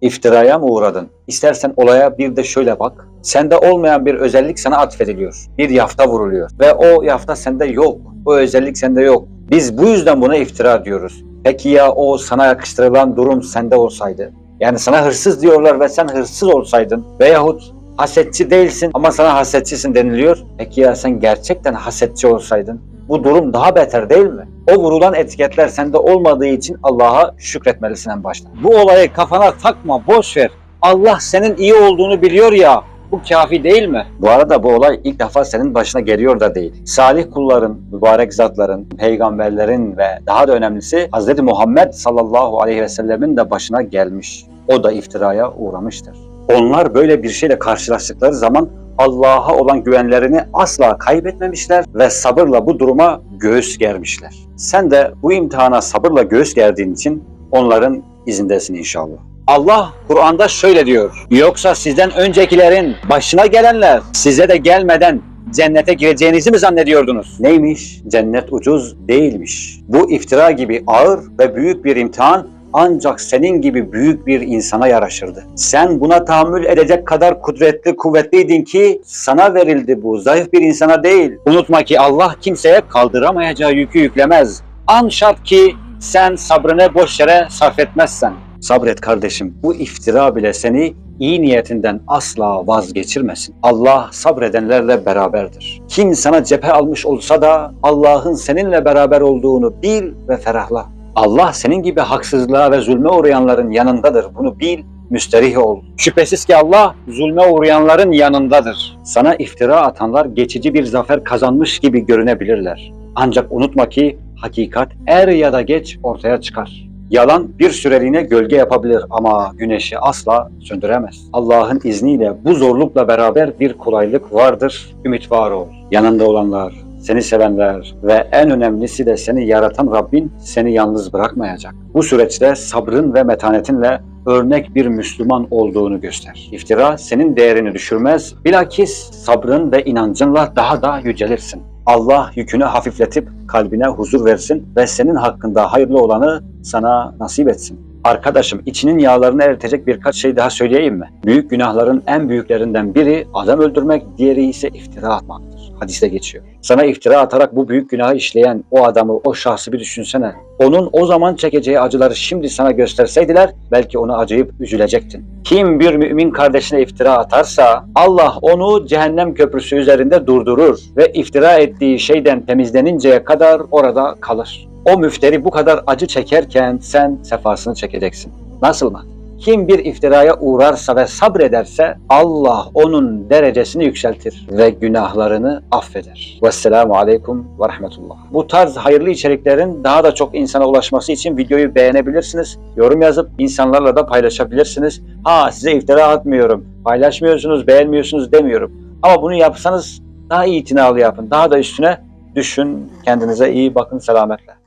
İftiraya mı uğradın? İstersen olaya bir de şöyle bak. Sende olmayan bir özellik sana atfediliyor. Bir yafta vuruluyor. Ve o yafta sende yok. O özellik sende yok. Biz bu yüzden buna iftira diyoruz. Peki ya o sana yakıştırılan durum sende olsaydı? Yani sana hırsız diyorlar ve sen hırsız olsaydın veyahut hasetçi değilsin ama sana hasetçisin deniliyor. Peki ya sen gerçekten hasetçi olsaydın? Bu durum daha beter değil mi? O vurulan etiketler sende olmadığı için Allah'a şükretmelisin en başta. Bu olayı kafana takma, boş ver. Allah senin iyi olduğunu biliyor ya. Bu kafi değil mi? Bu arada bu olay ilk defa senin başına geliyor da değil. Salih kulların, mübarek zatların, peygamberlerin ve daha da önemlisi Hz. Muhammed sallallahu aleyhi ve sellemin de başına gelmiş. O da iftiraya uğramıştır. Onlar böyle bir şeyle karşılaştıkları zaman Allah'a olan güvenlerini asla kaybetmemişler ve sabırla bu duruma göğüs germişler. Sen de bu imtihana sabırla göğüs gerdiğin için onların izindesin inşallah. Allah Kur'an'da şöyle diyor. Yoksa sizden öncekilerin başına gelenler size de gelmeden cennete gireceğinizi mi zannediyordunuz? Neymiş? Cennet ucuz değilmiş. Bu iftira gibi ağır ve büyük bir imtihan ancak senin gibi büyük bir insana yaraşırdı. Sen buna tahammül edecek kadar kudretli, kuvvetliydin ki sana verildi bu. Zayıf bir insana değil. Unutma ki Allah kimseye kaldıramayacağı yükü yüklemez. An şart ki sen sabrını boş yere sarf etmezsen. Sabret kardeşim. Bu iftira bile seni iyi niyetinden asla vazgeçirmesin. Allah sabredenlerle beraberdir. Kim sana cephe almış olsa da Allah'ın seninle beraber olduğunu bil ve ferahla. Allah senin gibi haksızlığa ve zulme uğrayanların yanındadır. Bunu bil, müsterih ol. Şüphesiz ki Allah zulme uğrayanların yanındadır. Sana iftira atanlar geçici bir zafer kazanmış gibi görünebilirler. Ancak unutma ki hakikat er ya da geç ortaya çıkar. Yalan bir süreliğine gölge yapabilir ama güneşi asla söndüremez. Allah'ın izniyle bu zorlukla beraber bir kolaylık vardır. Ümit var ol. Yanında olanlar, seni sevenler ve en önemlisi de seni yaratan Rabbin seni yalnız bırakmayacak. Bu süreçte sabrın ve metanetinle örnek bir Müslüman olduğunu göster. İftira senin değerini düşürmez, bilakis sabrın ve inancınla daha da yücelirsin. Allah yükünü hafifletip kalbine huzur versin ve senin hakkında hayırlı olanı sana nasip etsin. Arkadaşım içinin yağlarını eritecek birkaç şey daha söyleyeyim mi? Büyük günahların en büyüklerinden biri adam öldürmek, diğeri ise iftira atmaktır. Hadiste geçiyor. Sana iftira atarak bu büyük günahı işleyen o adamı, o şahsı bir düşünsene. Onun o zaman çekeceği acıları şimdi sana gösterseydiler belki onu acıyıp üzülecektin. Kim bir mümin kardeşine iftira atarsa Allah onu cehennem köprüsü üzerinde durdurur ve iftira ettiği şeyden temizleninceye kadar orada kalır. O müfteri bu kadar acı çekerken sen sefasını çekeceksin. Nasıl mı? Kim bir iftiraya uğrarsa ve sabrederse Allah onun derecesini yükseltir ve günahlarını affeder. Vesselamu aleyküm ve rahmetullah. Bu tarz hayırlı içeriklerin daha da çok insana ulaşması için videoyu beğenebilirsiniz. Yorum yazıp insanlarla da paylaşabilirsiniz. Ha size iftira atmıyorum. Paylaşmıyorsunuz, beğenmiyorsunuz demiyorum. Ama bunu yapsanız daha itinalı yapın. Daha da üstüne düşün. Kendinize iyi bakın. Selametle.